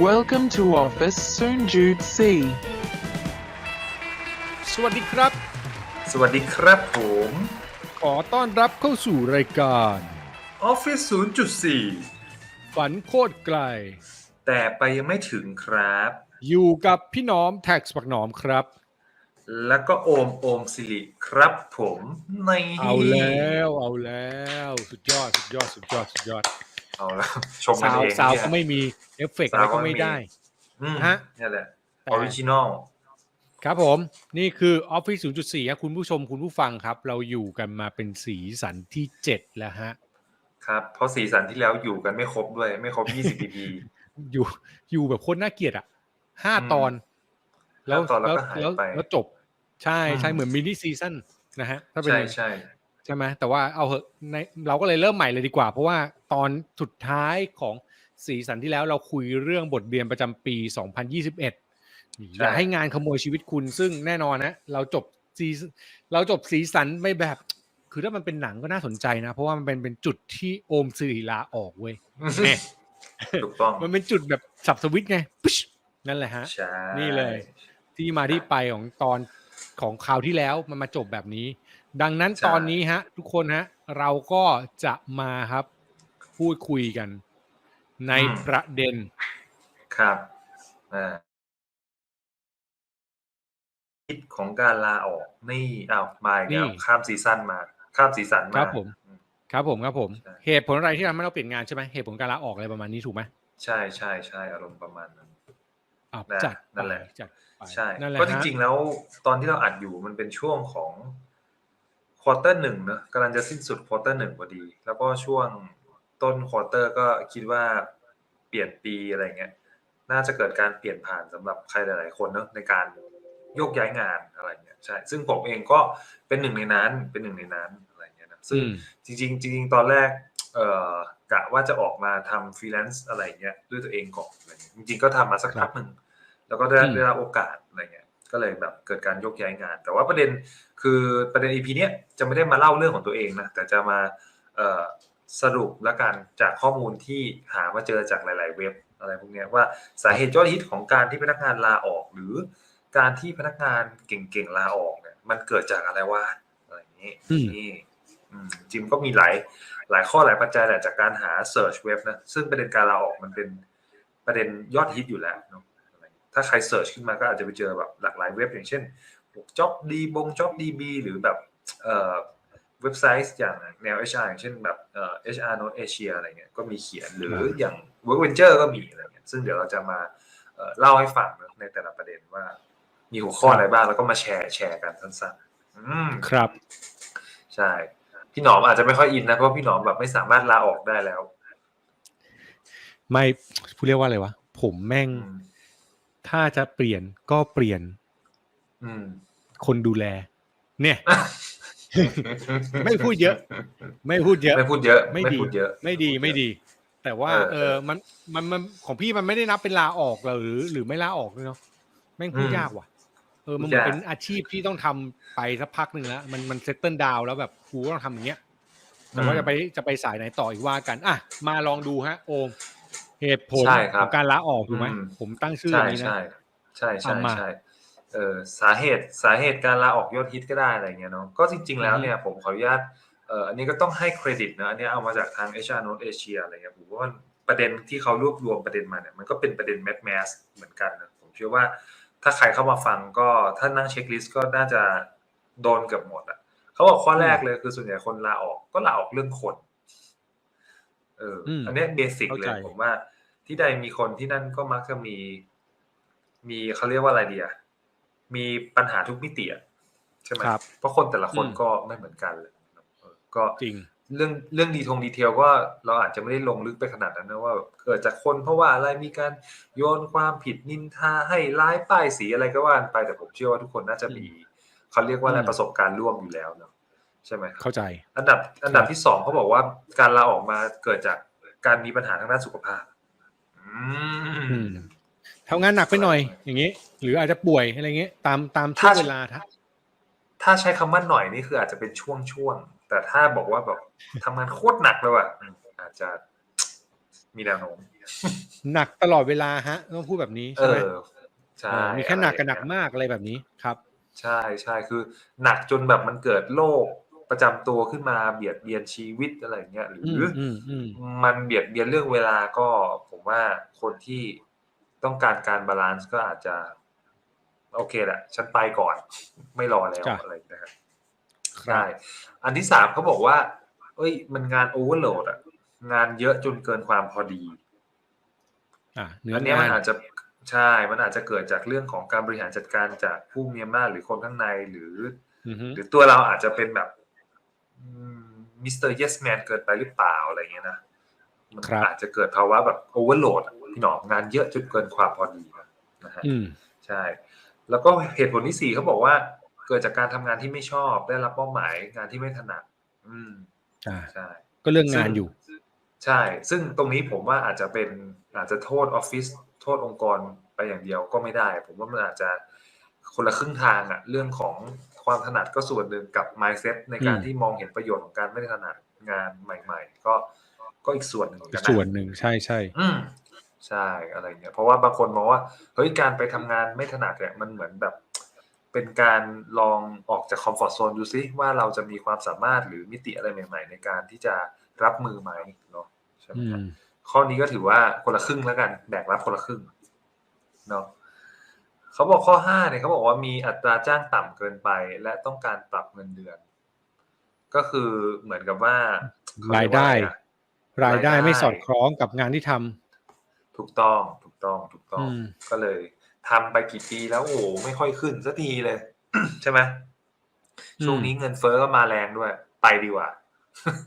Welcome to Office Soon Jude C. สวัสดีครับ สวัสดีครับผม ขอต้อนรับเข้าสู่รายการ Office 0.4 ฝันโคตรไกล แต่ไปยังไม่ถึงครับ อยู่กับพี่หน้อมแท็กสปักหนอมครับ แล้วก็โอมโอมสิริครับผมในเอาแล้วเอาแล้ว สุดยอดสุดยอดสุดยอดสุดยอด เอาแล้วชมกันซาวเองซาวเนี่ยก็ไม่มีเอฟเฟกต์อะไรก็ไม่ได้อืมฮะนี่แหละแต่ออริจินอลครับผมนี่คือ Office 0.4ครับคุณผู้ชมคุณผู้ฟังครับ เราอยู่กันมาเป็นสีสันที่ 7 แล้วฮะ ครับ เพราะสีสันที่แล้วอยู่กันไม่ครบด้วย ไม่ครบ 20 EP อยู่อยู่แบบโคนน่าเกลียดอะห้าอืมตอน แล้วห้าตอนแล้วก็หายแล้วไปแล้วจบ ใช่ใช่อืมเหมือนมินิซีซั่นนะฮะถ้าเป็นใช่อย่างใช่ใช่ไหมแต่ว่าเอาเหอะในเราก็เลยเริ่มใหม่เลยดีกว่า เพราะว่า ตอนสุดท้ายของสีสันที่แล้วเราคุยเรื่องบทเรียนประจำปี 2021อย่าให้งานขโมยชีวิตคุณซึ่งแน่นอนนะเราจบซีเราจบสีสันไม่แบบ คือถ้ามันเป็นหนังก็น่าสนใจนะ เพราะว่ามันเป็นเป็นจุดที่โอมสิริลาออกเว้ยแน่ถูกต้องมันเป็นจุดแบบสับสวิตช์ไงปึ๊ชนั่นแหละฮะใช่นี่เลย ที่มาที่ไปของตอนของคราวที่แล้วมันมาจบแบบนี้ ดังนั้นตอนนี้ฮะ ทุกคนฮะ เราก็จะมาครับ พูดคุยกัน ในประเด็น ครับอ่าคิดของการลาออกนี่อ้าวมาอีกแล้วข้ามซีซั่นมา ข้ามซีซั่นมาครับผมครับผมครับผมใช่เหตุผลอะไรที่ทำให้เราเปลี่ยนงานใช่ไหมเหตุผลการลาออกอะไรประมาณนี้ถูกไหมใช่ใช่ใช่อารมณ์ประมาณนั้นอะนะจัดนั่นแหละไปจัดไปใช่นั่นแหละก็จฮะริงๆแล้วตอนที่เราอัดอยู่มันเป็นช่วงของควอเตอร์หนึ่งเนอะกำลังจะสิ้นสุดควอเตอร์หนึ่งพอดี แล้วก็ช่วง ต้นควอเตอร์ก็คิดว่าเปลี่ยนปีอะไรเงี้ย น่าจะเกิดการเปลี่ยนผ่านสำหรับใครหลาย ๆ คนเนอะในการโยกย้ายงานอะไรเงี้ยใช่ซึ่งผมเองก็เป็นหนึ่งในนั้นเป็นหนึ่งในนั้นอะไรเงี้ยนะซึ่งอืมจริงๆจริงๆตอนแรกเอ่อกะว่าจะออกมาทำฟรีแลนซ์อะไรเงี้ยด้วยตัวเองก่อนอะไรเงี้ยจริงๆก็ทำมาสักพักหนึ่งแล้วก็ได้อืมได้รับโอกาสอะไรเงี้ยก็เลยแบบเกิดการยกย้ายงาน แต่ว่าประเด็นคือประเด็น EP เนี้ยจะไม่ได้มาเล่าเรื่องของตัวเองนะแต่จะมาเอ่อ สรุปและกันจากข้อมูลที่หามาเจอจากหลาย ๆ เว็บอะไรพวกเนี้ยว่าสาเหตุยอดฮิตของการที่พนักงานลาออก หรือการที่พนักงานเก่ง ๆ ลาออกเนี่ยมันเกิดจากอะไรวะอะไรอย่างนี้อืมนี่อืมจริงก็มีหลายหลายข้อหลายปัจจัยแหละจากการหา search เว็บนะซึ่งประเด็นการลาออกมันเป็นประเด็นยอดฮิตอยู่แล้วเนอะอะไรถ้าใคร search ขึ้นมาก็อาจจะไปเจอแบบหลากหลายเว็บอย่างเช่นจ็อบดีบงจ็อบดีบีหรือแบบเอ่อ เว็บไซต์อย่างแนว HR อย่างเช่นแบบเอ่อ HR Note Asia อะไรเงี้ยก็มีเขียนหรือครับอย่าง Work Venture ก็มีอะไรเงี้ยซึ่งเดี๋ยวเราจะมาเอ่อเล่าให้ฟังนะในแต่ละประเด็นว่า มีหัวข้ออะไรบ้างแล้วก็มาแชร์แชร์กันสั้นๆอืมครับ ใช่ พี่หนอมอาจจะไม่ค่อยอินนะเพราะพี่หนอมแบบไม่สามารถลาออกได้แล้ว ไม่ผู้เรียกว่าอะไรวะผมแม่งอืมถ้าจะเปลี่ยนก็เปลี่ยน อืม คนดูแล เนี่ย ไม่พูดเยอะ ไม่พูดเยอะ ไม่พูดเยอะ ไม่ดีพูดเยอะ ไม่ดีไม่ดี แต่ว่าเออเออมันมันมันของพี่มันไม่ได้นับเป็นลาออกหรือ หรือไม่ลาออกด้วยเนาะแม่งพูดอืมยากว่ะ เออมันเหมือนยากเป็นอาชีพที่ต้องทำไปสักพักหนึ่งแล้วมันมันเซตเติลดาวแล้วแบบกูก็ต้องทำอย่างเงี้ยแต่ว่าจะไปจะไปสายไหนต่ออีกว่ากันอะมาลองดูฮะ โอม เหตุผลใช่คขรับองการลาออกถูกไหมอืมผมตั้งชื่อใช่อย่างนี้นะใช่ใช่ใช่เอามาใช่ เออสาเหตุสาเหตุการลาออกยอดฮิตก็ได้อะไรเงี้ยเนาะก็จริง ๆ แล้วเนี่ยผมขออนุญาตเอ่ออันนี้ก็ต้องให้เครดิตนะอันนี้เอามาจากทาง HR Note Asia อะไรเงี้ยผมว่ามันประเด็นที่เขารวบรวมประเด็นมาเนี่ยมันก็เป็นประเด็นแมสแมสเหมือนกันนะผมเชื่อว่าถ้าใครเข้ามาฟังก็ถ้านั่งเช็คลิสต์ก็น่าจะโดนเกือบหมดอะเขาบอกข้อแรกเลยคือส่วนใหญ่คนลาออกก็ลาออกเรื่องคนเอออมอันเนี้เบสิกเข้าเลใจยผมว่า ที่ใดมีคนที่นั่นก็มักจะมี มีเขาเรียกว่าอะไรเดีย มีปัญหาทุกมิติอะใช่ไหมครับเพราะคนแต่ละคนอืมก็ไม่เหมือนกันเลยเออก็จริงเรื่องเรื่องดีทงดีเทลก็เราอาจจะไม่ได้ลงลึกไปขนาดนั้นนะว่าแบบเกิดจากคนเพราะว่าอะไรมีการโยนความผิดนินทาให้ร้ายป้ายสีอะไรก็ว่ากันไปแต่ผมเชื่อว่าทุกคนน่าจะมีเขาเรียกว่าอะไรอืมประสบการณ์ร่วมอยู่แล้วเนาะใช่ไหมครับเข้าใจ อันดับอันดับที่สองเขาบอกว่าการลาออกมาเกิดจากการมีปัญหาทางด้านสุขภาพ อือืมม ทำงานหนักไปหน่อยอย่างนี้ หรืออาจจะป่วยอะไรเงี้ยตามตามช่วถ้างเวลาถ้าถ้าใช้คำว่าหน่อยนี่คืออาจจะเป็นช่วงช่วงๆแต่ถ้าบอกว่าแบบทำงานโคตรหนักเลยว่ะอืมอาจจะมีแนวโน้มหนักตลอดเวลาฮะต้องพูดแบบนี้เอใช่ไหมอใช่เออมีแค่หนักกับหนักอะไรอย่างเงี้ยมากอะไรแบบนี้ครับ ใช่ใช่คือ หนักจนแบบมันเกิดโรคประจำตัวขึ้นมาเบียดเบียนชีวิตอะไรอย่างเงี้ยหรือือมอืมอืมมันเบียดเบียนเรื่องเวลาก็ผมว่าคนที่ ต้องการการบาลานซ์ก็อาจจะ โอเคแหละ ฉันไปก่อน ไม่รอแล้วจ้ะอะไรนะครับครัใช่บอันที่สามเขาบอกว่า เอ้ย มันงานโอเวอร์โหลดอะงานเยอะจนเกินความพอดีอะเนื้ออันเนี้ยงามันนอาจจะใช่ มันอาจจะเกิดจากเรื่องของการบริหารจัดการจากผู้มีอำนาจหรือคนข้างในหรืออือฮึหรือตัวเราอาจจะเป็นแบบมิสเตอร์เยสแมนเกินไปหรือเปล่าอะไรเงี้ยนะ มันครับอาจจะเกิดภาวะแบบโอเวอร์โหลด พี่หนอมงานเยอะจนเกินความพอดีนะฮะอืมใช่ แล้วก็เหตุผลที่สี่เขาบอกว่า เกิดจากการทำงานที่ไม่ชอบ ได้รับเป้าหมายงานที่ไม่ถนัด อืมอ่าใช่ ก็เรื่องงานอยู่ ใช่ ซึ่งตรงนี้ผมว่าอาจจะเป็นอาจจะโทษออฟฟิศโทษองค์กรไปอย่างเดียวก็ไม่ได้ ผมว่ามันอาจจะคนละครึ่งทางอะเรื่องของความถนัดก็ส่วนหนึ่งกับ mindset ในการอืมที่มองเห็นประโยชน์ของการไม่ได้ถนัดงานใหม่ ๆ ก็ก็อีกส่วนหนึ่งเหมือนอีกักนนะส่วนหนึ่งใช่ใช่อืม ใช่อะไรเงี้ยเพราะว่าบางคนมองว่าเฮ้ยการไปทำงานไม่ถนัดเนี่ยมันเหมือนแบบ เป็นการลองออกจากคอมฟอร์ z โซนดูซิว่าเราจะมีความสามารถหรือมิติอะไรใหม่ ๆ ในการที่จะรับมือไหมเนาะใช่ไหมอืครับมข้อนี้ก็ถือว่าคนละครึ่งแล้วกันแบกรับคนละครึ่งเนาะเขาบอกข้อห้าเนี่ยเขาบอกว่ามีอัตราจ้างต่ำเกินไป และต้องการปรับเงินเดือน ก็คือเหมือนกับว่าเขรายเกว่ได้อะรรายได้ รายได้ไม่สอดคล้องกับงานที่ทำ ถูกต้องถูกต้องถูกต้องอืมก็เลยทำไปกี่ปีแล้วโอ้โหไม่ค่อยขึ้นสักทีเลย ใช่ไหมช่วงนี้เงินเฟ้อก็มาแรงด้วย ไปดีกว่า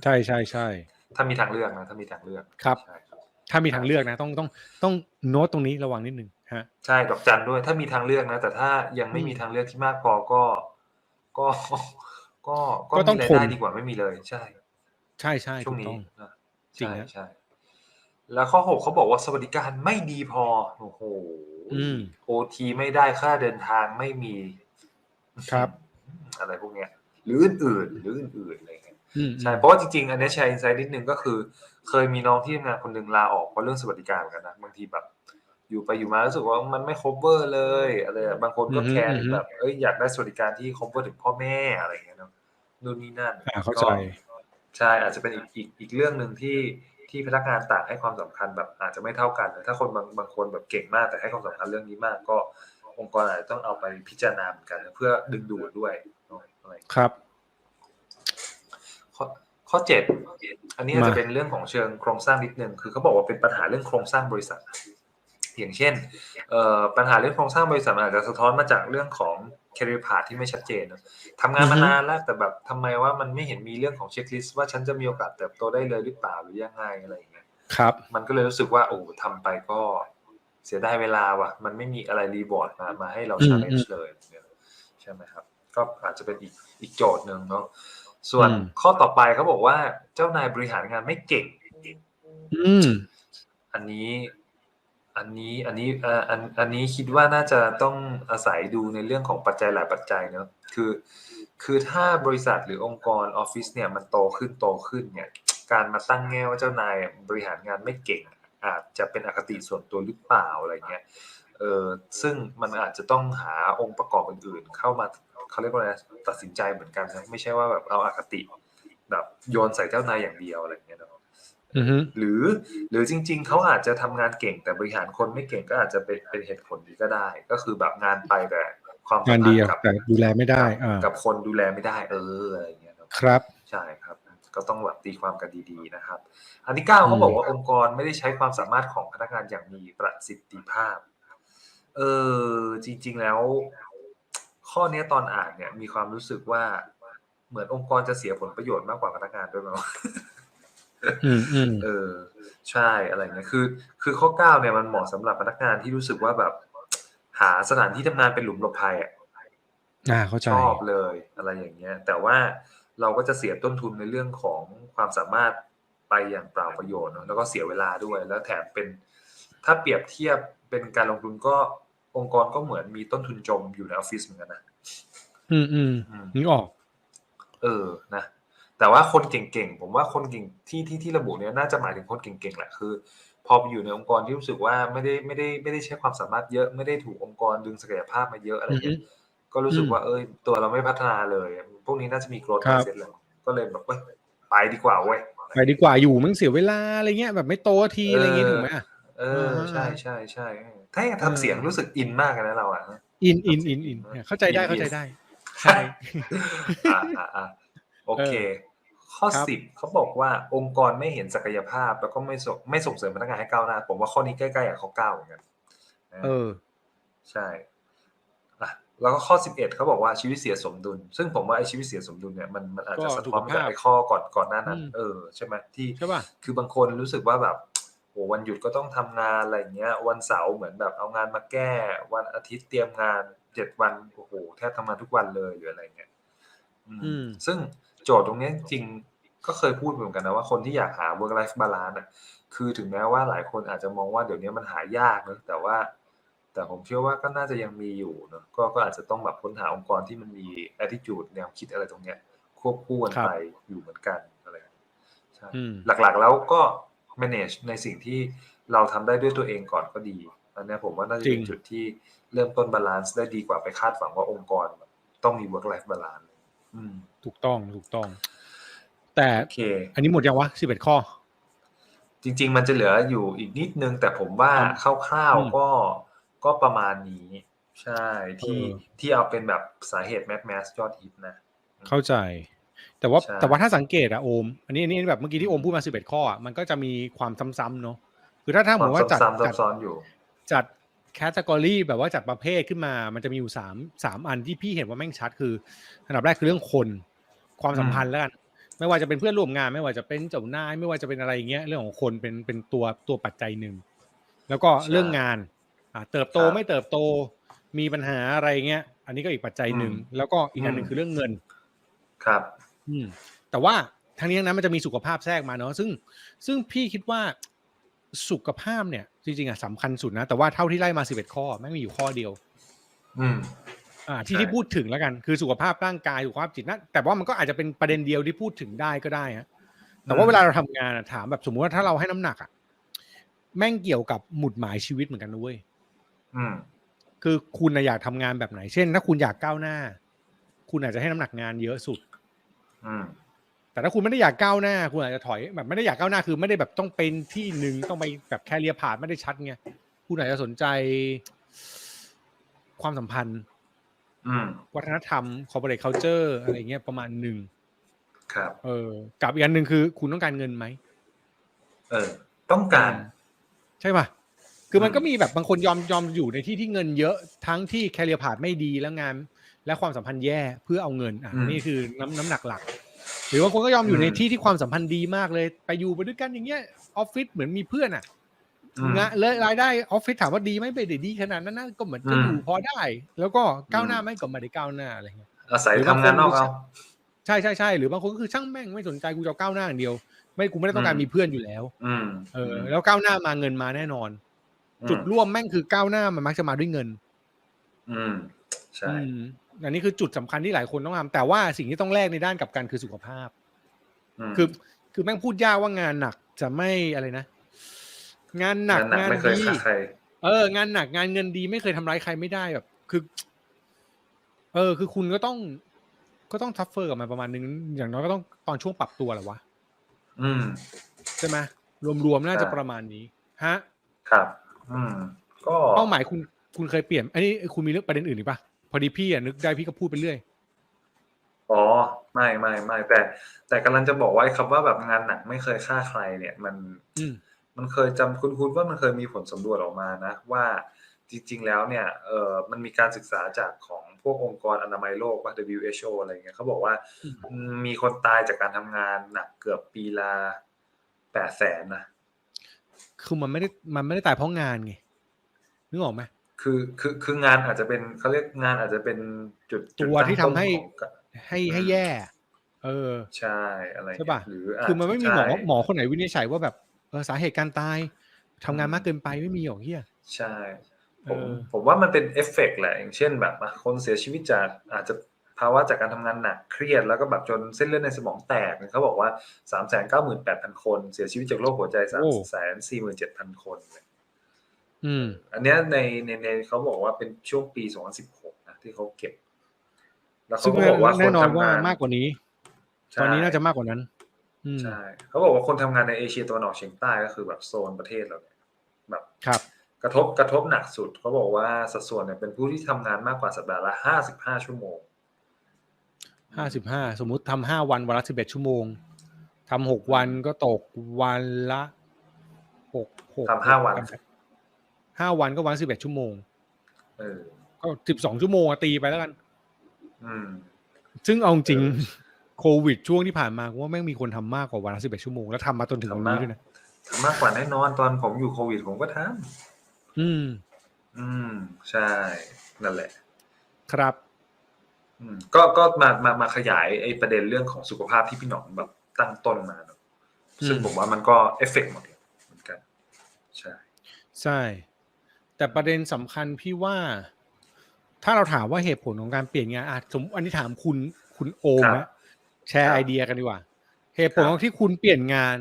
ใช่ใช่ใช่ถ้ามีทางเลือกนะถ้ามีทางเลือกครับใช่ครับถ้ามีทางเลือกนะ ต้องต้องต้องโน้ตตรงนี้ระวังนิดนึงฮะใช่ดอกจันด้วย ถ้ามีทางเลือกนะ แต่ถ้ายังไม่อืมมีทางเลือกที่มากพอก็ ก็ก็ก็ก็ต้องมีรายทนได้ดีกว่าไม่มีเลย ใช่ ใช่ใช่ช่วถูงกนี้ต้องนะจริงใช่ฮะใช่ แล้วข้อหกเขาบอกว่าสวัสดิการไม่ดีพอโอ้โหอืมโอทีไม่ได้ค่าเดินทางไม่มีครับ อะไรพวกเนี้ย หรืออื่นๆหรืออื่นๆอะไรเงี้ยอืมใช่เพราะว่าจริงๆ อันนี้แชร์อินไซด์นิดนึงก็คือ เคยมีน้องที่ทำงานคนหนึ่งลาออกเพราะเรื่องสวัสดิการเหมือนกันนะบางทีแบบ อยู่ไปอยู่มารู้สึกว่ามันไม่ cover เลยอะไรอะบางคนก็แคร์ถึงแบบเอ้ยอยากได้สวัสดิการที่ cover ถึงพ่อแม่อะไรอย่างเงี้ยเนาะนู่นนี่นั่นอ่าเข้าใจก็ใช่อาจจะเป็นอีกอีกอีกเรื่องหนึ่งที่ ที่พนักงานต่างให้ความสำคัญแบบอาจจะไม่เท่ากันนะถ้าคนบางบางคนแบบเก่งมากแต่ให้ความสำคัญเรื่องนี้มากก็องค์กรอาจจะต้องเอาไปพิจารณาเหมือนกันนะเพื่อดึงดูดด้วยเนาะอะไรอย่างเงี้ยครับข้อข้อเจ็ดอันนี้อาจจะมาเป็นเรื่องของเชิงโครงสร้างนิดนึงคือเขาบอกว่าเป็นปัญหาเรื่องโครงสร้างบริษัท อย่างเช่นเอ่อปัญหาเรื่องโครงสร้างบริษัทมันอาจจะสะท้อนมาจากเรื่องของ career path ที่ไม่ชัดเจนนะทำงานมาอือฮึนานแล้วแต่แบบทำไมว่ามันไม่เห็นมีเรื่องของเช็คลิสต์ว่าฉันจะมีโอกาสเติบโตได้เลยหรือเปล่าหรือยังไงอะไรอย่างเงี้ยครับ มันก็เลยรู้สึกว่าโอ้ทำไปก็เสียดายเวลาว่ะ มันไม่มีอะไรรีบอร์ดมามาให้เราอืม challenge เลยเนี่ยใช่ไหมครับ ก็อาจจะเป็นอีกอีกโจทย์หนึ่งเนาะส่วนอืมข้อต่อไปเขาบอกว่าเจ้านายบริหารงานไม่เก่ง อืมอันนี้ อันนี้อันนี้เอ่ออันอันนี้คิดว่าน่าจะต้องอาศัยดูในเรื่องของปัจจัยหลายปัจจัยเนอะคือ คือถ้าบริษัทหรือองค์กรออฟฟิศเนี่ยมันโตขึ้นโตขึ้นเนี่ยการมาตั้งแง่ว่าเจ้านายบริหารงานไม่เก่ง อาจจะเป็นอคติส่วนตัวหรือเปล่าอะไรเงี้ยเออซึ่งมันอาจจะต้องหาองค์ประกอบอื่นๆ เข้ามาเขาเรียกว่าอะไรนะตัดสินใจเหมือนกันนะไม่ใช่ว่าแบบเอาอคติ แบบโยนใส่เจ้านายอย่างเดียวอะไรเงี้ยเนอะอือฮึหรือหรือจริง ๆเขาอาจจะทำงานเก่งแต่บริหารคนไม่เก่งก็อาจจะเป็นเป็นเหตุผลนี้ก็ได้ ก็คือแบบงานไปแต่ความสังามนพัดีนธ์อะกับแต่ดูแลไม่ได้อ่ากับคนดูแลไม่ได้ เอออะไรอย่างเงี้ยเนอะครับใช่ครับ ก็ต้องแบบตีความกันดีๆนะครับ อันที่เก้าอืมเขาบอกว่าองค์กรไม่ได้ใช้ความสามารถของพนักงานอย่างมีประสิทธิภาพ เออจริง ๆแล้ว ข้อเนี้ยตอนอ่านเนี่ย มีความรู้สึกว่า เหมือนองค์กรจะเสียผลประโยชน์มากกว่าพนักงานด้วยมั้งอืมอืมเออ ใช่อะไรเงี้ยคือ คือข้อเก้าเนี่ยมันเหมาะสำหรับพนักงานที่รู้สึกว่าแบบ หาสถานที่ทำงานเป็นหลุมหลบภัยอะอ่าเข้าใจชอบเลยอะไรอย่างเงี้ย แต่ว่าเราก็จะเสียต้นทุนในเรื่องของความสามารถไปอย่างเปล่าประโยชน์เนอะแล้วก็เสียเวลาด้วย แล้วแถมเป็นถ้าเปรียบเทียบเป็นการลงทุนก็องค์กรก็เหมือนมีต้นทุนจมอยู่ในออฟฟิศเหมือนกันนะอืมอืมอืมนึกออก เออนะแต่ว่าคนเก่งๆผมว่าคนเก่งที่ที่ที่ระบุเนี้ยน่าจะหมายถึงคนเก่งๆแหละคือพพอไปอยู่ในองค์กรที่รู้สึกว่าไม่ได้ไม่ได้ไม่ได้ใช้ความสามารถเยอะไม่ได้ถูกองค์กรดึงศักยภาพมาเยอะอะไรอือฮึเงี้ยก็รู้สึกอืมว่าเอ้ยตัวเราไม่พัฒนาเลย พวกนี้น่าจะมี growth ครับ mindset แล้วก็เลยแบบเว้ยไปดีกว่าเว้ยไปดีกว่าอยู่มันเสียเวลาอะไรเงี้ยแบบไม่โตทีอะไรเงี้ยถูกไหมอะเอออ่าใช่ใช่ใช่ถ้ายังทำเสียงรู้สึกอินมากเลยนะเราอะอินอินอินอินเข้าใจได้อินเข้าใจได้ ใช่อ่าอ่าอ่าโอเค ข้อครับสิบเขาบอกว่าองค์กรไม่เห็นศักยภาพ แล้วก็ไม่ส่งไม่ส่งเสริมพนักงานให้ก้าวหน้า ผมว่าข้อนี้ใกล้ๆกับข้อเก้าเหมือนกันนะเออ ใช่อะแล้วก็ข้อสิบเอ็ดเขาบอกว่าชีวิตเสียสมดุล ซึ่งผมว่าไอ้ชีวิตเสียสมดุลเนี่ยมันมันอาจจะก็สะท้อนมาจากสุขภาพไอ้ข้อก่อนก่อนหน้านั้นอืมเออใช่ไหมที่ใช่ป่ะคือบางคนรู้สึกว่าแบบโหวันหยุดก็ต้องทำงานอะไรเงี้ย วันเสาร์เหมือนแบบเอางานมาแก้ วันอาทิตย์เตรียมงาน เจ็ดวันโอ้โหแทบทำงานทุกวันเลยหรืออะไรเงี้ยอืมอืมซึ่งโจทย์ตรงเนี้ยจริงๆก็เคยพูดเหมือนกันนะว่าคนที่อยากหา work life balance อะคือถึงแม้ว่าหลายคนอาจจะมองว่าเดี๋ยวนี้มันหายากเนอะแต่ว่า แต่ผมเชื่อว่าก็น่าจะยังมีอยู่เนอะก็ก็อาจจะต้องแบบค้นหาองค์กรที่มันมี attitude แนวคิดอะไรตรงเนี้ย ควบคู่กันครับไปอยู่เหมือนกันอะไรใช่อืมหลักๆแล้วก็ manage ในสิ่งที่เราทำได้ด้วยตัวเองก่อนก็ดี อันเนี้ยผมว่าน่าจะเป็นจริงจุดที่เริ่มต้นบาลานซ์ได้ดีกว่าไปคาดหวังว่าองค์กร ต้องมี work life balance อืมถูกต้องถูกต้อง แต่โอเคอันนี้หมดยังวะสิบเอ็ดข้อ จริง ๆ มันจะเหลืออยู่อีกนิดนึง แต่ผมว่าครับคร่าวอืมๆก็ก็ประมาณนี้ ใช่ที่เออที่เอาเป็นแบบสาเหตุแมสแมสยอดฮิตนะ เข้าใจ แต่ว่าใช่แต่ว่าถ้าสังเกตอะโอม อันนี้อันนี้แบบเมื่อกี้ที่โอมพูดมาสิบเอ็ดข้ออะมันก็จะมีความซ้ำๆเนาะคือถ้าถ้าคผมวามว่าจัดซ้ำจัดๆซ้อนๆอยู่ จัดแคตตากรีแบบว่าจัดประเภทขึ้นมา มันจะมีอยู่สามสามอันที่พี่เห็นว่าแม่งชัดคืออันดับแรกคือเรื่องคนความสัมพันธ์แล้วกันไม่ว่าจะเป็นเพื่อนร่วมงาน ไม่ว่าจะเป็นเจ้านายไม่ว่าจะเป็นอะไรอย่างเงี้ยเรื่องของคนเป็นเป็นตัวตัวปัจจัยหนึ่งแล้วก็ใช่เรื่องงานอ่าเติบโตครับไม่เติบโตมีปัญหาอะไรเงี้ย อันนี้ก็อีกปัจจัยหนึ่งอืมแล้วก็อีกอันหนึ่งอืมคือเรื่องเงิน ครับ อืมแต่ว่าทั้งนี้ทั้งนั้นมันจะมีสุขภาพแทรกมาเนาะซึ่ง ซึ่งพี่คิดว่า สุขภาพเนี่ย จริงๆอะสำคัญสุดนะ แต่ว่าเท่าที่ไล่มาสิบเอ็ดข้อแม่งมีอยู่ข้อเดียว อืม อ่า ที่ใช่ที่พูดถึงแล้วกัน คือสุขภาพร่างกายสุขภาพจิตนะแต่ว่ามันก็อาจจะเป็นประเด็นเดียวที่พูดถึงได้ก็ได้ฮะแต่ว่าเวลาเราทำงานอะถามแบบสมมติว่าถ้าเราให้น้ำหนักอะแม่งเกี่ยวกับหมุดหมายชีวิตเหมือนกันนะเว้ยอืมคือคุณน่ะอยากทำงานแบบไหน เช่น ถ้าคุณอยากก้าวหน้า คุณอาจจะให้น้ำหนักงานเยอะสุด อืม แต่ถ้าคุณไม่ได้อยากก้าวหน้า คุณอาจจะถอยแบบไม่ได้อยากก้าวหน้าคือไม่ได้แบบต้องเป็นที่หนึ่งต้องไปแบบแค่เลียผ่านไม่ได้ชัดไงคุณอาจจะสนใจ ความสัมพันธ์อืมวัฒนธรรม corporate culture อะไรเงี้ยประมาณหนึ่งครับ เออ กับอีกอันหนึ่งคือ คุณต้องการเงินไหมเออ ต้องการ ใช่ป่ะคือมันอืมก็มีแบบบางคนยอมยอมอยู่ในที่ที่เงินเยอะทั้งที่แคเรียผ่านไม่ดีแล้วงาน และความสัมพันธ์แย่เพื่อเอาเงิน อะนี่คือน้ำน้ำหนักหลัก หรือบางคนก็ยอมอยู่ในที่ที่ความสัมพันธ์ดีมากเลย ไปอยู่ไปด้วยกันอย่างเงี้ยออฟฟิศเหมือนมีเพื่อนอะอืมงานเลยรายได้ออฟฟิศถามว่าดีไหมไม่ได้ดีขนาดนั้นนะก็เหมือนจะอืมอยู่พอได้ แล้วก็ก้าวหน้าอืมไหม่ก็ไม่ได้ก้าวหน้าอะไรเงี้ยอาศัยทำงานนอกเอาใช่ใช่ใช่หรือบางคนก็คือช่างแม่งไม่สนใจกูจะเอาก้าวหน้าอย่างเดียว ไม่กูไม่ได้ต้องการอืมมีเพื่อนอยู่แล้วอืมเออ แล้วก้าวหน้ามาเงินมาแน่นอน จุดร่วมแม่งคือก้าวหน้ามันมักจะมาด้วยเงิน อืมใช่ อืมอันนี้คือจุดสำคัญที่หลายคนต้องทำแต่ว่าสิ่งที่ต้องแลกในด้านกลับกันคือสุขภาพมคือ คือแม่งพูดยากว่างานหนักจะไม่อะไรนะ งานหนักงานหนักงานไม่เคยดีฆ่าใครเออ งานหนักงานเงินดีไม่เคยทำร้ายใครไม่ได้แบบ คือ เออ คือคุณก็ต้อง ก็ต้องทัฟเฟอร์กับมันประมาณนึง อย่างน้อยก็ต้องตอนช่วงปรับตัวแหละวะอืมใช่ไหมรวมๆน่าจะใช่ประมาณนี้ฮะครับ อืม ก็เป้าหมายคุณคุณเคยเปลี่ยนอันนี้คุณมีเรื่องประเด็นอื่นอีกปะ พอดีพี่อะนึกได้พี่ก็พูดไปเรื่อย อ๋อไม่ไม่ไม่แต่ แต่กำลังจะบอกว่าไอ้คำว่าแบบงานหนักไม่เคยฆ่าใคร เนี่ย มันอืมมันเคยจำคุณคุณว่ามันเคยมีผลสำรวจออกมานะ ว่าจริง ๆ แล้วเนี่ยเออมันมีการศึกษาจากของพวกองค์กรอนามัยโลกว่า WHO อะไรเงี้ยเขาบอกว่า อืม มีคนตายจากการทำงานหนักเกือบปีละแปดแสนนะ คือมันไม่ได้มันไม่ได้ตายเพราะงานไงนึกออกไหม คือคือคืองานอาจจะเป็นเขาเรียกงานอาจจะเป็นจุดจุดตัวที่ตั้งทำให้ต้นของกะให้ให้อืมแย่ เออใช่อะไรใช่ป่ะหรือคือมันไม่มีหมอใช่หมอคนไหนวินิจฉัยว่าแบบเออสาเหตุการตายทำงานมากเกินไปไม่มีหรอกเฮียใช่ผมเออผมว่ามันเป็นเอฟเฟกต์แหละอย่างเช่นแบบอะคนเสียชีวิตจากอาจจะภาวะจากการทำงานหนักเครียดแล้วก็แบบจนเส้นเลือดในสมองแตกเนี่ยเขาบอกว่าสามแสนเก้าหมื่นแปดพันคน เสียชีวิตจากโรคหัวใจสามโอ้แสนสี่หมื่นเจ็ดพันคน อืม อันเนี้ยในในในเขาบอกว่าเป็นช่วงปี2016นะที่เขาเก็บ แล้วเขาซึ่งก็บอกว่าคแน่นนอนทำว่างานมากกว่านี้ใช่ตอนนี้น่าจะมากกว่านั้นอืมใช่เขาบอกว่าคนทำงานในเอเชียตะวันออกเฉียงใต้ก็คือแบบโซนประเทศเราเนี่ยแบบครับ กระทบกระทบหนักสุดเขาบอกว่าสัดส่วนเนี่ยเป็นผู้ที่ทำงานมากกว่าสัปดาห์ละ55ชั่วโมงห้าสิบห้าสมมุติทำห้าวันวันละสิบเอ็ดชั่วโมงทำหกวันก็ตกวันละหกหกทำห้าวัน ห้าวันก็วันสิบเอ็ดชั่วโมงเออก็สิบสองชั่วโมงอะตีไปแล้วกัน อืม ซึ่งเอาจริงเออโควิดช่วงที่ผ่านมาผมว่าแม่งมีคนทำมากกว่าวันละสิบเอ็ดชั่วโมงแล้วทำมาจนถึงวันนี้ด้วยนะทำมากกว่าแน่นอนตอนผมอยู่โควิดผมก็ทอืมำอืม ใช่ นั่นแหละ ครับ อืม ก็ก็มามามาขยายไอ้ประเด็นเรื่องของสุขภาพที่พี่หนอมแบบตั้งต้นมาเนอะซึ่งอืมผมว่ามันก็เอฟเฟกต์หมดเลยเหมือนกัน ใช่ ใช่ แต่ประเด็นสำคัญพี่ว่า ถ้าเราถามว่าเหตุผลของการเปลี่ยนงานอะสมมติอันนี้ถามคุณคุณโอมครับนะแชร์ครับไอเดียกันดีกว่า เหตุผลครับของที่คุณเปลี่ยนงาน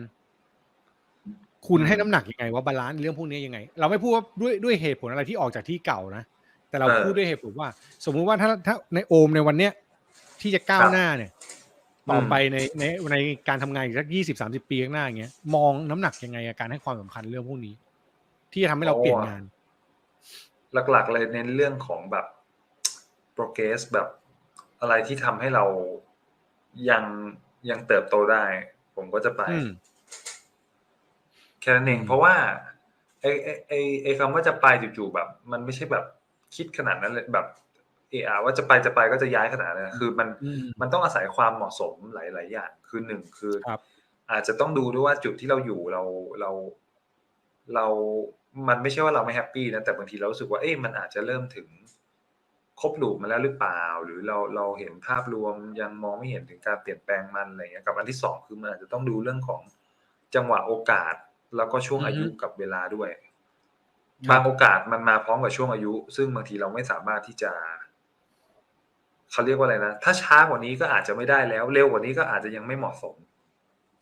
คุณอืมให้น้ำหนักยังไง ว่าบาลานซ์เรื่องพวกนี้ยังไง เราไม่พูดว่าด้วยด้วยเหตุผลอะไรที่ออกจากที่เก่านะแต่เราเออพูดด้วยเหตุผลว่า สมมุติว่าถ้าถ้าในโอมในวันเนี้ยที่จะก้าวครับหน้าเนี่ยต่ออมไปในในในการทำงานอีกสักยี่สิบสามสิบปีข้างหน้าอย่างเงี้ยมองน้ำหนักยังไงกับการให้ความสำคัญเรื่องพวกนี้ ที่จะทำให้เราเปลี่ยนงาน หลักๆเลยเน้นเรื่องของแบบ progress แบบอะไรที่ทำให้เรายังยังเติบโตได้ ผมก็จะไปอืมแค่นั้นเองอืมเพราะว่าไอไอไอไอคำว่าจะไปจู่ๆแบบ มันไม่ใช่แบบคิดขนาดนั้นเลยแบบเออว่าจะไปจะไปก็จะย้ายขนาดนั้นนะคือมันอืมมันต้องอาศัยความเหมาะสมหลายๆอย่างคือหนึ่งคือครับอาจจะต้องดูด้วยว่าจุดที่เราอยู่เราเราเรา มันไม่ใช่ว่าเราไม่แฮปปี้นะแต่บางทีเรารู้สึกว่าเอ๊ะมันอาจจะเริ่มถึงครบลูปมาแล้วหรือเปล่า หรือเราเราเห็นภาพรวมยังมองไม่เห็นถึงการเปลี่ยนแปลงมันอะไรเงี้ยกับอันที่สองคือมันอาจจะต้องดูเรื่องของจังหวะโอกาส แล้วก็ช่วงอือฮึอายุกับเวลาด้วยครับบางโอกาสมันมาพร้อมกับช่วงอายุ ซึ่งบางทีเราไม่สามารถที่จะเขาเรียกว่าอะไรนะถ้าช้ากว่านี้ก็อาจจะไม่ได้แล้ว เร็วกว่านี้ก็อาจจะยังไม่เหมาะสม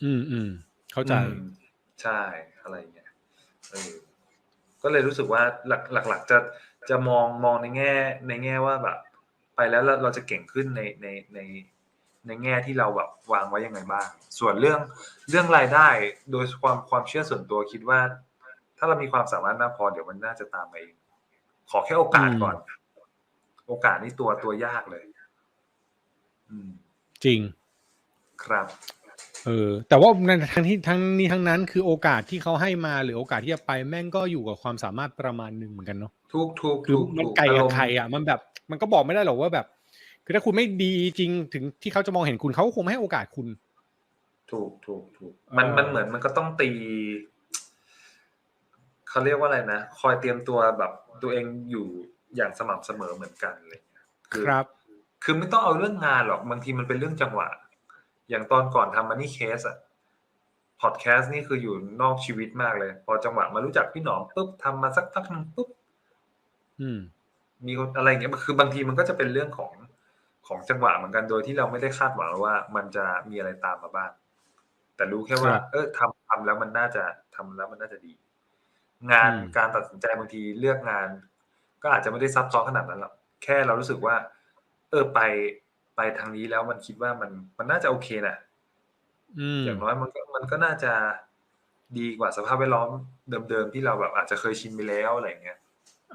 อืมอืมเข้าใจอืมใช่อะไรอย่างเงี้ยเออ ก็เลยรู้สึกว่าหลักหลักๆจะจะมองมองในแง่ในแง่ว่าแบบ ไปแล้วเราเราจะเก่งขึ้นในในในในแง่ที่เราแบบวางไว้ยังไงบ้าง ส่วนเรื่องเรื่องรายได้โดยความความเชื่อส่วนตัวคิดว่า ถ้าเรามีความสามารถมากพอเดี๋ยวมันน่าจะตามมาเองขอแค่โอกาสก่อน โอกาสนี่ตัวตัวยากเลย อืม จริง ครับ เออแต่ว่าในทั้งที่ทั้งนี้ทั้งนั้นคือโอกาสที่เขาให้มาหรือโอกาสที่จะไปแม่งก็อยู่กับความสามารถประมาณหนึ่งเหมือนกันเนาะทุกทุกคือทุกมันทุไกลกับอามณ์ใครอะมันแบบมันก็บอกไม่ได้หรอกว่าแบบ คือถ้าคุณไม่ดีจริงถึงที่เขาจะมองเห็นคุณเขาก็คงไม่ให้โอกาสคุณ ถูกถูกถูกมันเออมันเหมือนมันก็ต้องตีเขาเรียกว่าอะไรนะคอยเตรียมตัวแบบตัวเองอยู่อย่างสม่ำเสมอเหมือนกันเลยคือครับ คือไม่ต้องเอาเรื่องงานหรอกบางทีมันเป็นเรื่องจังหวะ อย่างตอนก่อนทำมันนี่เคสอะพอดแคสต์นี่คืออยู่นอกชีวิตมากเลย พอจังหวะมารู้จักพี่หนอมปุ๊บทำมาสักพักหนึงปุ๊บอืมมีคนอะไรอย่างเงี้ยคือบางทีมันก็จะเป็นเรื่องของของจังหวะเหมือนกันโดยที่เราไม่ได้คาดหวังว่า มันจะมีอะไรตามมาบ้างแต่รู้แค่ว่าครับเออทำทำแล้วมันน่าจะทำแล้วมันน่าจะดี งานอืมการตัดสินใจบางทีเลือกงาน ก็อาจจะไม่ได้ซับซ้อนขนาดนั้นหรอกแค่เรารู้สึกว่า เออไป ไปทางนี้แล้วมันคิดว่ามันมันน่าจะโอเคนะอืมอย่างน้อยมันก็มันก็น่าจะดีกว่าสภาพแวดล้อมเดิมๆที่เราแบบอาจจะเคยชินไปแล้วอะไรอย่างเงี้ย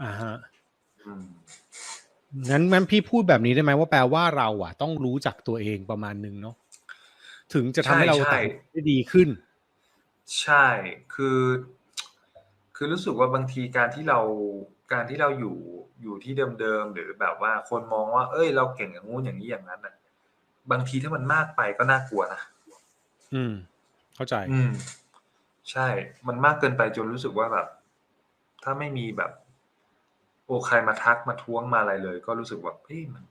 อ่าฮะอืมงั้นงั้นพี่พูดแบบนี้ได้ไหมว่าแปลว่าเราอะ ต้องรู้จักตัวเองประมาณหนึ่งเนาะถึงจะทำให้เราใช่ตัดใช่ได้ดีขึ้น ใช่คือ คือรู้สึกว่าบางทีการที่เรา การที่เราอยู่อยู่ที่เดิมๆหรือแบบว่าคนมองว่า เอ้ย เราเก่งอย่างงู้นอย่างนี้อย่างนั้นน่ะ บางทีถ้ามันมากไปก็น่ากลัวนะอืม เข้าใจ อืม ใช่ มันมากเกินไปจนรู้สึกว่าแบบ ถ้าไม่มีแบบ โอใครมาทักมาท้วงมาอะไรเลย ก็รู้สึกว่าเฮ้ยมัน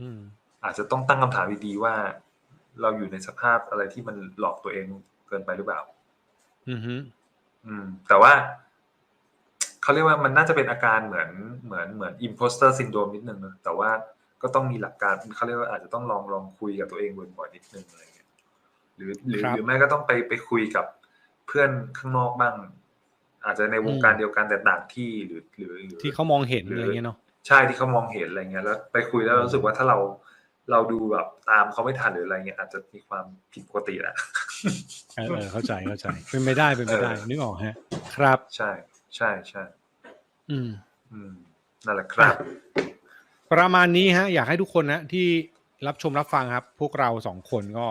อืม อาจจะต้องตั้งคำถามดีๆว่า เราอยู่ในสภาพอะไรที่มันหลอกตัวเองเกินไปหรือเปล่า อือฮึอืม แต่ว่า เขาเรียกว่ามันน่าจะเป็นอาการเหมือนเหมือนเหมือน imposter syndrome นิดนึงนะแต่ว่าก็ต้องมีหลักการเขาเรียกว่าอาจจะต้องลองลองคุยกับตัวเองบ่อยๆนิดนึงอะไรเงี้ยหรือหรือครับหรือไม่ก็ต้องไปไปคุยกับเพื่อนข้างนอกบ้าง อาจจะในวงการอืมเดียวกันแต่ต่างที่หรือหรือหรือที่เขามองเห็นหรืออะไรเงี้ยเนาะใช่ที่เขามองเห็นอะไรเงี้ยแล้วไปคุยแล้วรู้สึกว่าถ้าเราเราดูแบบตามเขาไม่ทันหรืออะไรเงี้ยอาจจะมีความผิดปกติแหละเออเออเข้าใจเข้าใจ เป็นไปได้เป็นไปได้เออนึกออกฮะ ครับใช่ ใช่ใช่อืม อืมนั่นแหละครับ ประมาณนี้ฮะ อยากให้ทุกคนนะที่รับชมรับฟังครับ พวกเราสองคนก็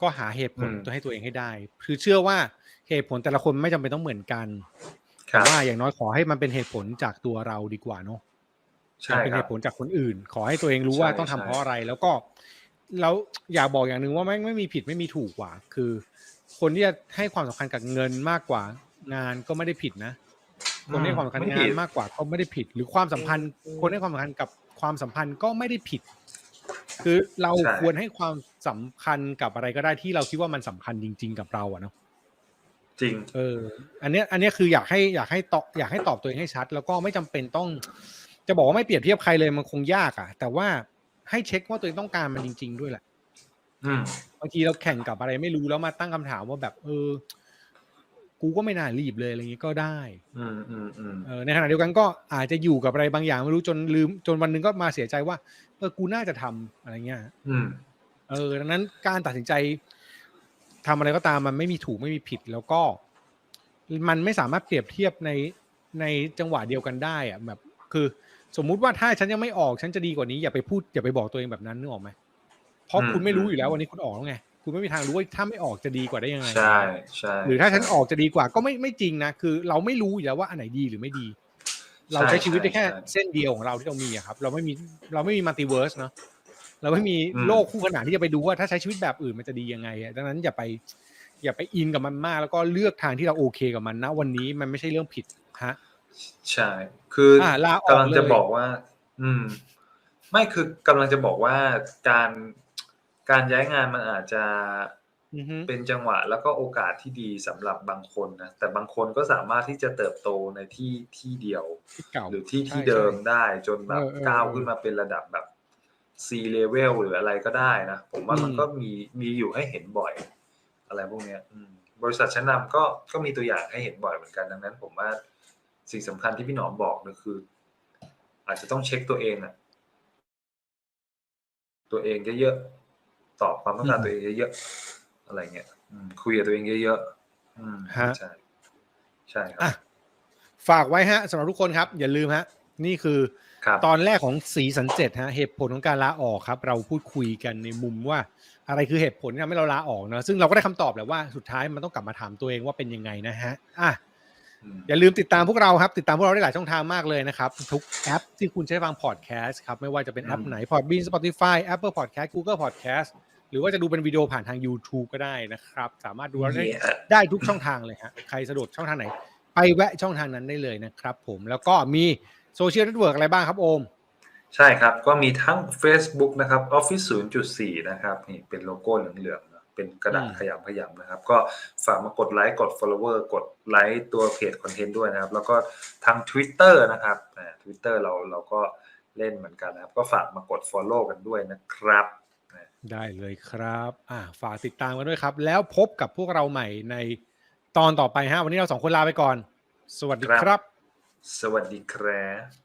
ก็หาเหตุผลอืมตัวให้ตัวเองให้ได้ คือเชื่อว่าเหตุผลแต่ละคนไม่จำเป็นต้องเหมือนกันครัแต่บว่าอย่างน้อยขอให้มันเป็นเหตุผลจากตัวเราดีกว่าเนาะใช่เป็นคเหรับตุผลจากคนอื่น ขอให้ตัวเองรู้ว่าใช่ต้องทำใช่เพราะอะไร แล้วก็แล้วอยากบอกอย่างหนึ่งว่าไม่งไม่มีผิดไม่มีถูกกว่า คือ คนที่จะให้ความสำคัญกับเงินมากกว่า งานก็ไม่ได้ผิดนะ คนให้ความสำคัญไม่งาผินดมากกว่าก็ไม่ได้ผิด หรือความสัมพันธ์ คนให้ความสำคัญกับความสัมพันธ์ก็ไม่ได้ผิด คือเราใช่ควรให้ความสำคัญกับอะไรก็ได้ที่เราคิดว่ามันสำคัญจริง ๆ กับเราอะเนาะจริง เออ อันเนี้ย อันเนี้ยคืออยากให้อยากให้ตอบอยากให้ตอบตัวเองให้ชัด แล้วก็ไม่จำเป็นต้อง จะบอกว่าไม่เปรียบเทียบใครเลยมันคงยากอะแต่ว่าให้เช็คว่าตัวเองต้องการมันจริง ๆ ด้วยแหละอืมบางทีเราแข่งกับอะไรไม่รู้แล้วมาตั้งคำถามว่าแบบ เออ กูก็ไม่น่ารีบเลยอะไรอย่างงี้ก็ได้อืมอืมอืมเออในขณะเดียวกันก็อาจจะอยู่กับอะไรบางอย่างไม่รู้จนลืมจนวันหนึ่งก็มาเสียใจว่าเออกูน่าจะทำอะไรเงี้ยอืมเออดังนั้นการตัดสินใจทำอะไรก็ตามมันไม่มีถูกไม่มีผิดแล้วก็ มันไม่สามารถเปรียบเทียบในในจังหวะเดียวกันได้อะแบบ คือ สมมุติว่าถ้าฉันยังไม่ออกฉันจะดีกว่านี้อย่าไปพูดอย่าไปบอกตัวเองแบบนั้นนึกออกไหมเพราะอืมคุณไม่รู้อืมอยู่แล้ววันนี้คุณออกแล้วไง คุณไม่มีทางรู้ว่าถ้าไม่ออกจะดีกว่าได้ยังไงใช่ใช่หรือถ้าฉันออกจะดีกว่าก็ไม่ไม่จริงนะคือ เราไม่รู้อยู่แล้วว่าอันไหนดีหรือไม่ดี เราใช้ชีวิตได้แค่เส้นเดียวของเราที่เรามีอะครับ เราไม่มีเราไม่มีมัลติเวิร์สเนาะเราไม่มีโลกคู่ขนานที่จะไปดูว่าถ้าใช้ชีวิตแบบอื่นมันจะดียังไงอะดังนั้นอย่าไป อย่าไปอินกับมันมาก แล้วก็เลือกทางที่เราโอเคกับมันนะวันนี้มันไม่ใช่เรื่องผิดฮะใช่ คือออ่าลาออกกำลังจะเลยบอกว่า อืม ไม่คือกำลังจะบอกว่าการ การย้ายงานมันอาจจะอือฮึเป็นจังหวะแล้วก็โอกาสที่ดีสำหรับบางคนนะแต่บางคนก็สามารถที่จะเติบโตในที่ที่เดียวที่เก่าหรือที่ใช่ที่เดิมใช่ได้จนแบบเออเออก้าวเออขึ้นมาเป็นระดับแบบ C level หรืออะไรก็ได้นะผมว่ามันอืมก็มีมีอยู่ให้เห็นบ่อย อะไรพวกเนี้ยอืมบริษัทชั้นนำก็ก็มีตัวอย่างให้เห็นบ่อยเหมือนกันดังนั้น ผมว่าสิ่งสำคัญที่พี่หนอมบอกก็คือ อาจจะต้องเช็คตัวเองอะตัวเองเยอะๆ ตอบความต้องการตัวเองเยอะๆอะไรเงี้ยอืมคุยกับตัวเองเยอะๆอืมฮะใช่ใช่ครัอะบฝากไว้ฮะสำหรับทุกคนครับ อย่าลืมฮะ นี่คือครับตอนแรกของสีสันเจ็ดฮะเหตุผลของการลาออกครับ เราพูดคุยกันในมุมว่า อะไรคือเหตุผลที่ทำให้เราลาออกเนอะซึ่งเราก็ได้คำตอบแหละว่าสุดท้ายมันต้องกลับมาถามตัวเองว่าเป็นยังไงนะฮะอะ อืมอย่าลืมติดตามพวกเราครับ ติดตามพวกเราได้หลายช่องทางมากเลยนะครับ ทุกแอปที่คุณใช้ฟังพอดแคสต์ครับ ไม่ว่าจะเป็นแอปอืมไหน Podbean Spotify Apple Podcast Google Podcast หรือว่าจะดูเป็นวิดีโอผ่านทาง YouTube ก็ได้นะครับ สามารถดูเราได้ Yeah ได้ทุกช่องทางเลยฮะใครสะดวกช่องทางไหน ไปแวะช่องทางนั้นได้เลยนะครับผมแล้วก็มีโซเชียลเน็ตเวิร์กอะไรบ้างครับโอมใช่ครับ ก็มีทั้ง Facebook นะครับ Office 0.4 นะครับนี่เป็นโลโก้เหลืองๆนะ เป็นกระดาษอืมขยำขยำนะครับ ก็ฝากมากดไลค์กด follower กดไลค์ตัวเพจคอนเทนต์ด้วยนะครับ แล้วก็ทาง Twitter นะครับอ่า Twitter เราเราก็เล่นเหมือนกันนะครับ ก็ฝากมากด follow กันด้วยนะครับอ่าได้เลยครับอ่าฝากติดตามกันด้วยครับ แล้วพบกับพวกเราใหม่ในตอนต่อไปฮะวันนี้เราสองคนลาไปก่อน สวัสดีครับ สวัสดีครับ